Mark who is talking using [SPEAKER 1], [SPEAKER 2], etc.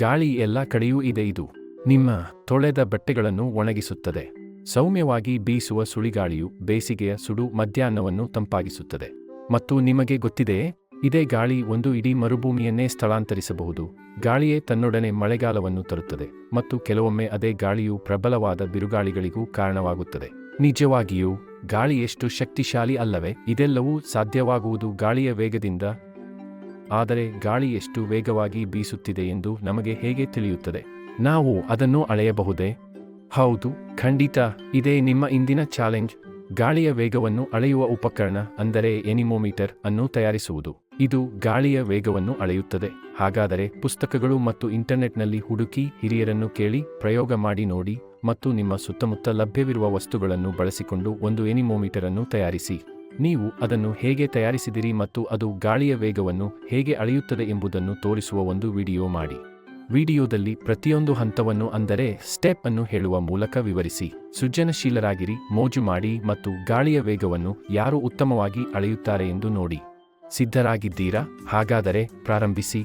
[SPEAKER 1] ಗಾಳಿ ಎಲ್ಲ ಕಡೆಯೂ ಇದೆ ಇದು. ನಿಮ್ಮ ತೊಳೆದ ಬಟ್ಟೆಗಳನ್ನು ಒಣಗಿಸುತ್ತದೆ. ಸೌಮ್ಯವಾಗಿ ಬೀಸುವ ಸುಳಿಗಾಳಿಯು ಬೇಸಿಗೆಯ ಸುಡು ಮಧ್ಯಾಹ್ನವನ್ನು ತಂಪಾಗಿಸುತ್ತದೆ. ಮತ್ತು ನಿಮಗೆ ಗೊತ್ತಿದೆಯೇ ಇದೇ ಗಾಳಿ ಒಂದು ಇಡೀ ಮರುಭೂಮಿಯನ್ನೇ ಸ್ಥಳಾಂತರಿಸಬಹುದು. ಗಾಳಿಯೇ ತನ್ನೊಡನೆ ಮಳೆಗಾಲವನ್ನು ತರುತ್ತದೆ ಮತ್ತು ಕೆಲವೊಮ್ಮೆ ಅದೇ ಗಾಳಿಯು ಪ್ರಬಲವಾದ ಬಿರುಗಾಳಿಗಳಿಗೂ ಕಾರಣವಾಗುತ್ತದೆ. ನಿಜವಾಗಿಯೂ, ಗಾಳಿ ಎಷ್ಟು ಶಕ್ತಿಶಾಲಿ ಅಲ್ಲವೇ, ಇದೆಲ್ಲವೂ ಸಾಧ್ಯವಾಗುವುದು ಗಾಳಿಯ ವೇಗದಿಂದ ಆದರೆ ಗಾಳಿ ಎಷ್ಟು ವೇಗವಾಗಿ ಬೀಸುತ್ತಿದೆ ಎಂದು ನಮಗೆ ಹೇಗೆ ತಿಳಿಯುತ್ತದೆ? ನಾವು ಅದನ್ನು ಅಳೆಯಬಹುದೇ? ಹೌದು, ಖಂಡಿತ. ಇದೇ ನಿಮ್ಮ ಇಂದಿನ ಚಾಲೆಂಜ್. ಗಾಳಿಯ ವೇಗವನ್ನು ಅಳೆಯುವ ಉಪಕರಣ ಅಂದರೆ ಎನಿಮೋಮೀಟರ್ ಅನ್ನು ತಯಾರಿಸುವುದು. ಇದು ಗಾಳಿಯ ವೇಗವನ್ನು ಅಳೆಯುತ್ತದೆ. ಹಾಗಾದರೆ ಪುಸ್ತಕಗಳು ಮತ್ತು ಇಂಟರ್ನೆಟ್ನಲ್ಲಿ ಹುಡುಕಿ ಹಿರಿಯರನ್ನು ಕೇಳಿ ಪ್ರಯೋಗ ಮಾಡಿ ನೋಡಿ ಮತ್ತು ನಿಮ್ಮ ಸುತ್ತಮುತ್ತ ಲಭ್ಯವಿರುವ ವಸ್ತುಗಳನ್ನು ಬಳಸಿಕೊಂಡು ಒಂದು ಎನಿಮೋಮೀಟರ್ ಅನ್ನು ತಯಾರಿಸಿ. ನೀವು ಅದನ್ನು ಹೇಗೆ ತಯಾರಿಸಿದಿರಿ ಮತ್ತು ಅದು ಗಾಳಿಯ ವೇಗವನ್ನು ಹೇಗೆ ಅಳೆಯುತ್ತದೆ ಎಂಬುದನ್ನು ತೋರಿಸುವ ಒಂದು ವಿಡಿಯೋ ಮಾಡಿ. ವಿಡಿಯೋದಲ್ಲಿ ಪ್ರತಿಯೊಂದು ಹಂತವನ್ನು ಅಂದರೆ ಸ್ಟೆಪ್ ಅನ್ನು ಹೇಳುವ ಮೂಲಕ ವಿವರಿಸಿ. ಸೃಜನಶೀಲರಾಗಿರಿ, ಮೋಜು ಮಾಡಿ ಮತ್ತು ಗಾಳಿಯ ವೇಗವನ್ನು ಯಾರು ಉತ್ತಮವಾಗಿ ಅಳೆಯುತ್ತಾರೆ ಎಂದು ನೋಡಿ. ಸಿದ್ಧರಾಗಿದ್ದೀರಾ? ಹಾಗಾದರೆ ಪ್ರಾರಂಭಿಸಿ.